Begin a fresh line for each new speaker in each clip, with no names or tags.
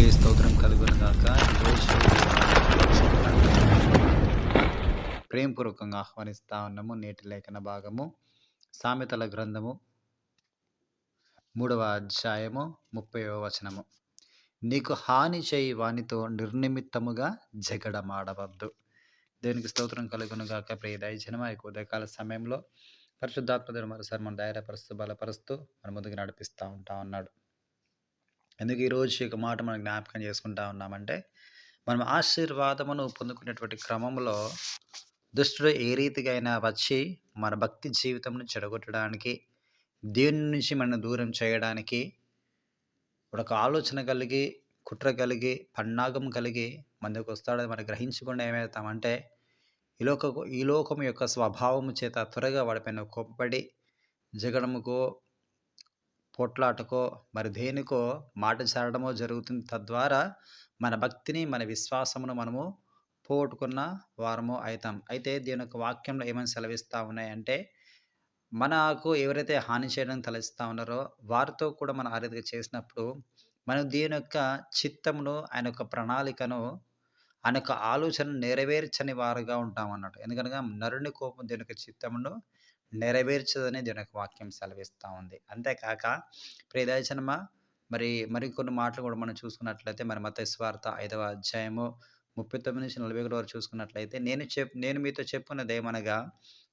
నీకే స్తోత్రం కలుగును గాక. ఈరోజు ప్రేమపూర్వకంగా ఆహ్వానిస్తా ఉన్నాము నేటి లేఖన భాగము. సామెతల గ్రంథము మూడవ అధ్యాయము ముప్పై వచనము. నీకు హాని చేయి వానితో నిర్నిమిత్తముగా జగడమాడవద్దు. దేవునికి స్తోత్రం కలుగును గాక. ప్రియ దయజనమ ఈ ఉదయకాల సమయంలో పరిశుద్ధాత్మ మరోసారి మన దయారపరుస్తూ బలపరుస్తూ మన ముందుకు నడిపిస్తూ ఉంటా ఉన్నాడు. ఎందుకు ఈరోజు ఈ యొక్క మాట మనం జ్ఞాపకం చేసుకుంటా ఉన్నామంటే మనం ఆశీర్వాదమును పొందుకునేటువంటి క్రమంలో దుష్టుడు ఏ రీతిగా అయినా వచ్చి మన భక్తి జీవితంను చెడగొట్టడానికి దేవుని నుంచి మనం దూరం చేయడానికి ఒక ఆలోచన కలిగి కుట్ర కలిగి పన్నాగం కలిగి మనకు వస్తాడని మనం గ్రహించకుండా ఏమవుతామంటే ఈ లోక ఈ లోకం యొక్క స్వభావము చేత త్వరగా వాడిపైన కోప్పడి జగడముకో కొట్లాటకో మరి దేనికో మాట చేరడమో జరుగుతుంది. తద్వారా మన భక్తిని మన విశ్వాసమును మనము పోగొట్టుకున్న వారము అవుతాం అయితే దీని యొక్క వాక్యంలో ఏమైనా సెలవిస్తూ ఉన్నాయంటే మనకు ఎవరైతే హాని చేయడానికి తలచిస్తూ ఉన్నారో వారితో కూడా మనం ఆ రీతిగా చేసినప్పుడు మనం దీని యొక్క చిత్తమును ఆయన యొక్క ప్రణాళికను ఆయన యొక్క ఆలోచన నెరవేర్చని వారుగా ఉంటాం అన్నట్టు. ఎందుకనగా నరుని కోపం దీని యొక్క చిత్తమును నెరవేర్చదని దీని యొక్క వాక్యం సెలవిస్తూ ఉంది. అంతేకాక ప్రియదర్శనమ? మరి మరికొన్ని మాటలు కూడా మనం చూసుకున్నట్లయితే మరి మత స్వార్థ ఐదవ అధ్యాయము ముప్పై తొమ్మిది నుంచి నలభై ఒకటి వరకు చూసుకున్నట్లయితే నేను చెప్ నేను మీతో చెప్పుకున్నది ఏమనగా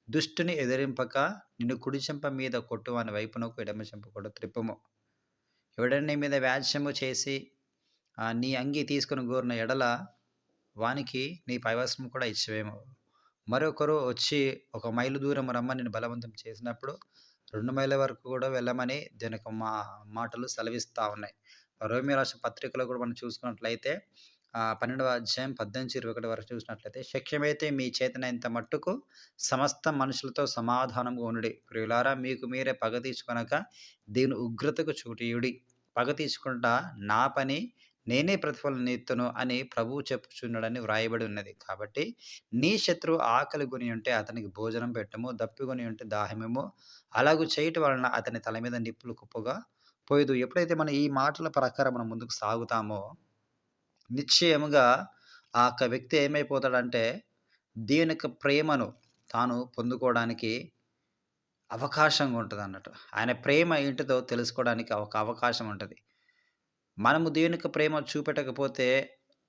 దుష్టుని ఎదిరింపక నిన్ను కుడి చెంప మీద కొట్టు అని వైపునకు ఎడమ చెంప కూడా త్రిప్పము. ఎవడని నీ మీద వ్యాజ్యము చేసి నీ అంగి తీసుకుని కోరిన ఎడల వానికి నీ పైవస్త్రం కూడా ఇచ్చేవేమో. మరొకరు వచ్చి ఒక మైలు దూరం రమ్మని నేను బలవంతం చేసినప్పుడు రెండు మైళ్ళ వరకు కూడా వెళ్ళమని దీనికి మా మాటలు సెలవిస్తూ ఉన్నాయి. రోమి రాష్ట్ర పత్రికలో కూడా మనం చూసుకున్నట్లయితే పన్నెండవ అధ్యాయం పద్దెనిమిది ఇరవై ఒకటి వరకు చూసినట్లయితే శక్యమైతే మీ చేతనైనంత మట్టుకు సమస్త మనుషులతో సమాధానంగా ఉండి ప్రియులారా మీకు మీరే పగ తీర్చుకొనక దీని ఉగ్రతకు చూటియుడి పగ తీసుకుంటా నా పని నేనే ప్రతిఫలం నీతును అని ప్రభువు చెప్పుచున్నాడని వ్రాయబడి ఉన్నది. కాబట్టి నీ శత్రువు ఆకలి గుని ఉంటే అతనికి భోజనం పెట్టము దప్పికొని ఉంటే దాహమేమో. అలాగూ చేయటం వలన అతని తల మీద నిప్పులు కుప్పగా పోయదు. ఎప్పుడైతే మనం ఈ మాటల ప్రకారం మనం ముందుకు సాగుతామో నిశ్చయముగా ఆ యొక్క వ్యక్తి ఏమైపోతాడంటే దేవుని యొక్క ప్రేమను తాను పొందుకోవడానికి అవకాశంగా ఉంటుంది అన్నట్టు ఆయన ప్రేమ ఏంటిదో తెలుసుకోవడానికి ఒక అవకాశం ఉంటుంది. మనము దేవుని యొక్క ప్రేమ చూపెట్టకపోతే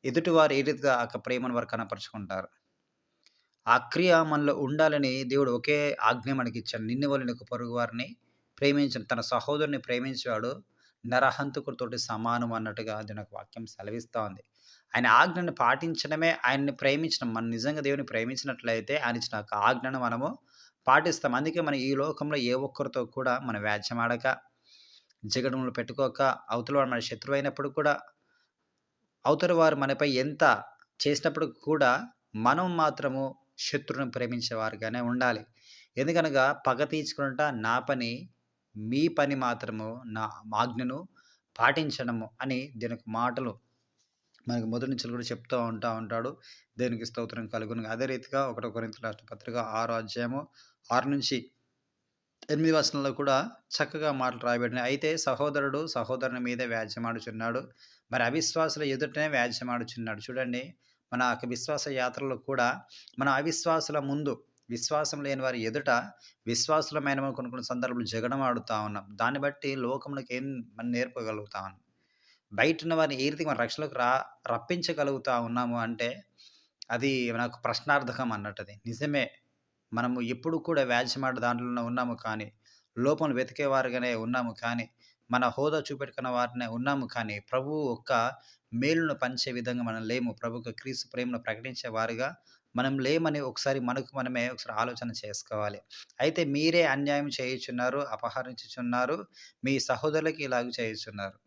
ఎదుటివారు ఏ రీతిగా ఆ యొక్క ప్రేమను వారు కనపరుచుకుంటారు? ఆ క్రియ మనలో ఉండాలని దేవుడు ఒకే ఆజ్ఞ మనకి ఇచ్చాడు. నిన్ను వాళ్ళని ఒక పొరుగు వారిని ప్రేమించిన. తన సహోదరుని ప్రేమించేవాడు నరహంతకుడితోటి సమానం అన్నట్టుగా దీని వాక్యం సెలవిస్తూ ఉంది. ఆయన ఆజ్ఞను పాటించడమే ఆయన్ని ప్రేమించడం. మనం నిజంగా దేవుని ప్రేమించినట్లయితే ఆయన ఇచ్చిన ఒక ఆజ్ఞను మనము పాటిస్తాం. అందుకే మనం ఈ లోకంలో ఏ ఒక్కరితో కూడా మనం వ్యాజ్యమాడక జగడంలో పెట్టుకోక అవతల వాడు మన శత్రువు అయినప్పుడు కూడా అవతల వారు మనపై ఎంత చేసినప్పుడు కూడా మనం మాత్రము శత్రువుని ప్రేమించేవారుగానే ఉండాలి. ఎందుకనగా పగ తీర్చుకుంటా నా పని మీ పని మాత్రము నా ఆజ్ఞను పాటించడము అని దీనికి మాటలు మనకు మొదటి నుంచి కూడా చెప్తూ ఉంటా ఉంటాడు. దేనికి స్తోత్రం కలుగును. అదే రీతిగా ఒకటో కొరింత రాష్ట్ర పత్రిక ఆరో అధ్యాయము ఆరు నుంచి ఎనిమిది వచనంలో కూడా చక్కగా మాటలు రాయబడినాయి. అయితే సహోదరుడు సహోదరుని మీద వ్యాజ్యమాడుచున్నాడు. మరి అవిశ్వాసుల ఎదుటనే వ్యాజ్యమాడుచున్నాడు. చూడండి మన విశ్వాస యాత్రలో కూడా మన అవిశ్వాసుల ముందు విశ్వాసం లేని వారి ఎదుట విశ్వాసులమైన కొన్ని కొన్ని సందర్భాలు జగడం ఆడుతూ ఉన్నాం. దాన్ని బట్టి లోకములకు ఏం మనం నేర్పగలుగుతా ఉన్నాం? బయట ఉన్న వారిని ఏ రీతిగా మన రక్షణలోకి రా రప్పించగలుగుతా ఉన్నాము అంటే అది నాకు ప్రశ్నార్థకం అన్నట్టు అది నిజమే. మనము ఎప్పుడు కూడా వ్యాజ్యమాట దాంట్లోనే ఉన్నాము కానీ లోపం వెతికేవారుగానే ఉన్నాము కానీ మన హోదా చూపెట్టుకున్న వారినే ఉన్నాము కానీ ప్రభువు ఒక్క మేలును పంచే విధంగా మనం లేము. ప్రభుకు క్రీస్తు ప్రేమను ప్రకటించే వారుగా మనం లేమని ఒకసారి మనకు మనమే ఒకసారి ఆలోచన చేసుకోవాలి. అయితే మీరే అన్యాయం చేయుచున్నారు అపహరించుచున్నారు మీ సహోదరులకి ఇలాగ చేయుచున్నారు.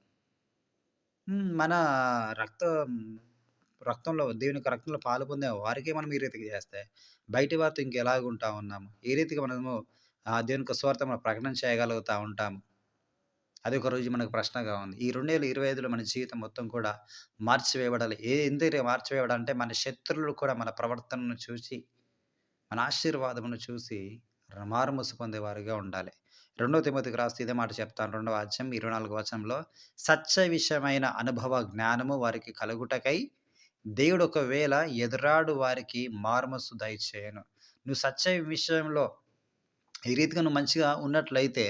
మన రక్తం రక్తంలో దేవుని యొక్క రక్తంలో పాలు పొందే వారికే మనం ఈ రీతికి చేస్తే, బయటి వారితో ఇంకెలాగుంటా ఉన్నాము? ఏ రీతిగా మనము ఆ దేవుని యొక్క మనం ప్రకటన చేయగలుగుతా ఉంటాము? అది ఒక రోజు మనకు ప్రశ్నగా ఉంది. ఈ 2025లో మన జీవితం మొత్తం కూడా మార్చివేయబడాలి. ఏ ఎందుకు మార్చివేయబడాలంటే మన శత్రువులు కూడా మన ప్రవర్తనను చూసి, మన ఆశీర్వాదమును చూసి మారుమూసు పొందేవారుగా ఉండాలి. రెండవ తిమ్మతికి రాస్తే ఇదే మాట చెప్తాను రెండవ అధ్యాయం ఇరవై నాలుగు వచనంలో సత్య విషయమైన అనుభవ జ్ఞానము వారికి కలుగుటకై దేవుడు ఒకవేళ ఎదురాడు వారికి మార్మస్సు దయచేయను. నువ్వు సత్య విషయంలో ఈ రీతిగా నువ్వు మంచిగా ఉన్నట్లయితే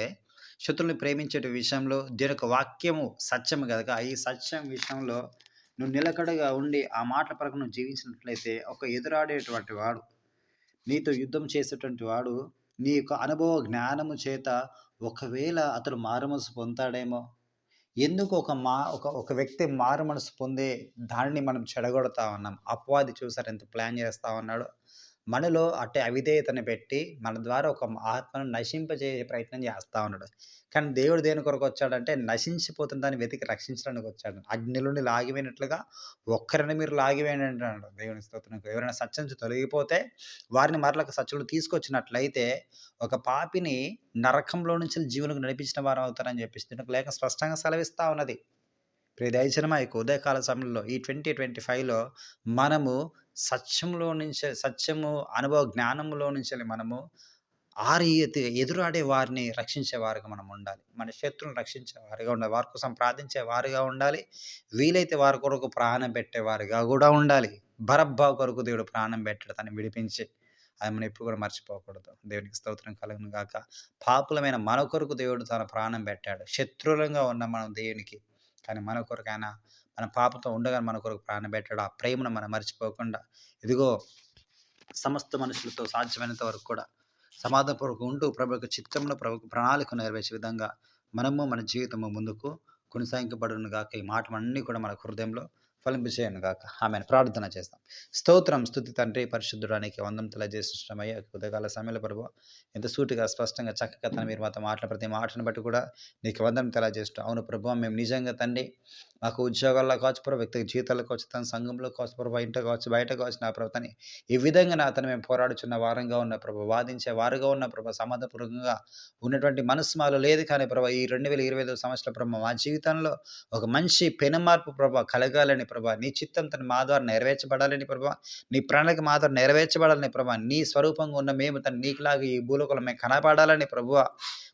శత్రువుని ప్రేమించే విషయంలో దీని యొక్క వాక్యము సత్యం కనుక ఈ సత్యం విషయంలో నువ్వు నిలకడగా ఉండి ఆ మాటల పరకు నువ్వు జీవించినట్లయితే ఒక ఎదురాడేటువంటి వాడు నీతో యుద్ధం చేసేటువంటి వాడు నీ యొక్క అనుభవ జ్ఞానము చేత ఒకవేళ అతడు మారుమనసు పొందుతాడేమో ఎందుకు ఒక మా ఒక ఒక వ్యక్తి మారు మనసు పొందే దానిని మనం చెడగొడతా ఉన్నాం? అపవాది చూసారు ఎంత ప్లాన్ చేస్తా ఉన్నాడు? మనలో అట్టే అవిధేయతను పెట్టి మన ద్వారా ఒక ఆత్మను నశింపజేసే ప్రయత్నం చేస్తూ ఉన్నాడు. కానీ దేవుడు దేని కొరకు వచ్చాడంటే నశించిపోతున్న దాన్ని వెతికి రక్షించడానికి వచ్చాడు. అగ్నిలోని లాగిపోయినట్లుగా ఒక్కరిని మీరు లాగివేయండి అన్నాడు దేవుని స్తోత్రం. ఎవరైనా సత్యం తొలగిపోతే వారిని మరలకు సత్యంలో తీసుకొచ్చినట్లయితే ఒక పాపిని నరకంలో నుంచి జీవులకు నడిపించిన వారు అవుతారని చెప్పేసి దీనికి లేక స్పష్టంగా సెలవిస్తూ ఉన్నది. ప్రియ దయచనమా ఈ ఉదయకాల సమయంలో. ఈ ట్వంటీ ట్వంటీ ఫైవ్లో మనము సత్యంలో నుంచి సత్యము అనుభవ జ్ఞానంలో నుంచి మనము ఆరి ఎదురాడే వారిని రక్షించే వారుగా మనం ఉండాలి. మన శత్రువులను రక్షించే వారిగా ఉండాలి. వారి కోసం ప్రార్థించే వారిగా ఉండాలి. వీలైతే వారి కొరకు ప్రాణం పెట్టేవారుగా కూడా ఉండాలి. బరబ్బా కొరకు దేవుడు ప్రాణం పెట్టాడు తను విడిపించి. అది మనం ఎప్పుడు కూడా మర్చిపోకూడదు. దేవునికి స్తోత్రం కలుగును గాక. పాపులమైన మన కొరకు దేవుడు తన ప్రాణం పెట్టాడు. శత్రువులంగా ఉన్న మనం దేవునికి కానీ మన కొరకైనా మన పాపతో ఉండగా మన కొరకు ప్రాణం పెట్టాడు ఆ ప్రేమను మనం మర్చిపోకుండా ఇదిగో సమస్త మనుషులతో సాధ్యమైనంత వరకు కూడా సమాధానపూర్వక ఉంటూ ప్రభు యొక్క చిత్తంలో ప్రభు ప్రణాళిక నెరవేర్చే విధంగా మనము మన జీవితము ముందుకు కొనసాగింపబడును గాక ఈ మాట అన్నీ కూడా మన హృదయంలో ఫలింపచేయను గాక. ఆమె ప్రార్థన చేస్తాం. స్తోత్రం స్థుతి తండ్రి పరిశుద్ధుడానికి వందం తెలియజేస్తున్నామయ్యా ఉదయకాల సమయంలో ప్రభు ఎంత సూటిగా స్పష్టంగా చక్కగా తన మీరు మాతో మాట్లాడిన ప్రతి మాటను బట్టి కూడా నీకు వందం తెలియజేస్తాం అవును ప్రభు మేము నిజంగా తండ్రి మాకు ఉద్యోగాల్లో కావచ్చు ప్రభు వ్యక్తిగత జీవితాల్లో కావచ్చు తన సంఘంలో కావచ్చు ప్రభు ఇంట కావచ్చు బయట కావచ్చు నా ప్రభుత్వని ఈ విధంగా నా అతను మేము పోరాడుచున్న వారంగా ఉన్న ప్రభు వాదించే వారుగా ఉన్న ప్రభు సమాధపూర్వకంగా ఉన్నటువంటి మనసు మాలో లేదు కానీ ప్రభు ఈ రెండు వేల ఇరవై ఐదు సంవత్సరాల ప్రభు మా జీవితంలో ఒక మంచి పెనుమార్పు ప్రభు కలగాలని ప్రభా నీ చిత్తం తన మా ద్వారా నెరవేర్చబడాలని ప్రభా నీ ప్రణాళిక మా ద్వారా నెరవేర్చబడాలని ప్రభా నీ స్వరూపంగా ఉన్న మేము తన నీకులాగా ఈ భూలోకంలో మేము కనపడాలని ప్రభువ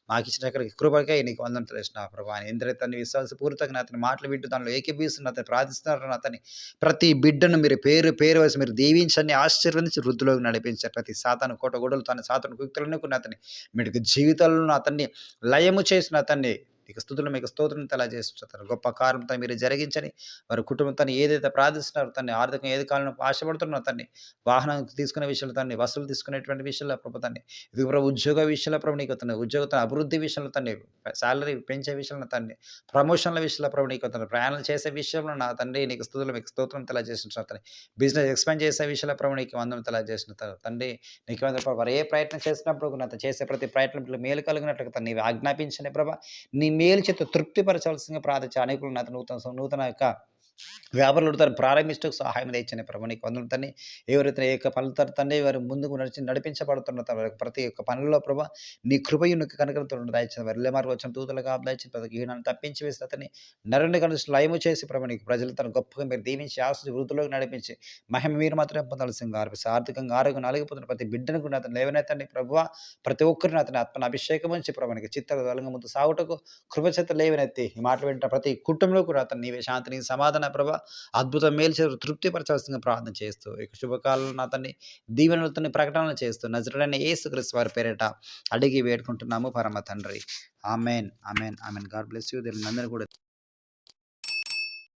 మాకు ఇచ్చిన కృపకై నీకు వందన తెలిసిన ప్రభా ఎందరైతే తన విశ్వాసపూరితంగా అతని మాటలు వింటూ దానిలో ఏకీభవిస్తున్న అతను ప్రార్థిస్తున్నారు అతని ప్రతి బిడ్డను మీరు పేరు పేరు వేసి మీరు దీవించండి ఆశీర్వదించి వృద్ధిలోకి నడిపించారు. ప్రతి సాతాను కోట గొడవలు తన సాతాను కుక్తులను కొన్ని అతని మీకు జీవితాలను అతన్ని లయము చేసిన అతన్ని మీకు స్థుతులు మీకు స్తోత్రం తెలియజేస్తున్నారు గొప్ప కారణంతో మీరు జరిగించని వారి కుటుంబంతో ఏదైతే ప్రార్థిస్తున్నారో తన్ని ఆర్థికంగా ఏది కాలంలో ఆశపడుతున్నారో తన్ని వాహనం తీసుకునే విషయంలో తన్ని వసూలు తీసుకునేటువంటి విషయంలో ప్రభు తన్ని. ఇది ప్రభు ఉద్యోగ విషయంలో ప్రభు నీకు తన ఉద్యోగ అభివృద్ధి విషయంలో తన్ని శాలరీ పెంచే విషయంలో తన్ని ప్రమోషన్ల విషయంలో ప్రభు నీకు తన ప్రయాణాలు చేసే విషయంలో నా తండ్రి నీకు స్థుతులు మీకు స్తోత్రం తెలియజేసిన తన్ని బిజినెస్ ఎక్స్పాండ్ చేసే విషయంలో ప్రభు నీకు వందనం తెలియజేసిన తండ్రి. నీకు వారు ఏ ప్రయత్నం చేసినప్పుడు నా చేసే ప్రతి ప్రయత్నం మేలు కలిగినట్లుగా తను ఆజ్ఞాపించని ఆజ్ఞాపించిన ప్రభా. నీ మేలు చేత తృప్తిపరచవలసిందిగా ప్రార్థించే అనేకులు నూతన నూతన యొక్క వ్యాపారులు తను ప్రారంభిస్తూ సహాయం తెచ్చని ప్రభు నీకు వందలు తండ్రి ఎవరైతే ఏ యొక్క పనులు తండ్రి వారు ముందుకు నడిచి నడిపించబడుతున్న ప్రతి ఒక్క పనుల్లో ప్రభు నీ కృపయు నీకు కనకలతో దాయించిన వారి మార్గం వచ్చిన తూతులుగా దాయించిన ప్రతి ఈనాన్ని తప్పించి వేసి అతని నరుని కనుక లయము చేసి ప్రభు నీకు ప్రజలు తను గొప్పగా మీరు దీవించి ఆశ వృద్ధిలోకి నడిపించి మహిమ మీరు మాత్రమే పొందాల్సింది ఆర్పిసి ఆర్థికంగా ఆరోగ్యం నలిగిపోతున్న ప్రతి బిడ్డను కూడా అతను లేవనైతండి ప్రభు ప్రతి ఒక్కరిని అతని ఆత్మను అభిషేకం నుంచి ప్రభునికి చిత్త బలంగా ముందు సాగుటకు కృపచేత లేవనెత్తి ఈ మాటలు వింట ప్రతి కుటుంబంలో కూడా అతను నీవే శాంతిని సమాధాన ప్రభ. అద్భుతం మేలు చేసి ప్రార్థన చేస్తూ ఇక శుభకాలను అతన్ని దీవెనలతో ప్రకటనలు చేస్తూ నజరుడైన యేసుక్రీస్తు వారి పేరిట అడిగి వేడుకుంటున్నాము. పరమ తండ్రి. Amen amen amen. God bless you. దీని అందరూ కూడా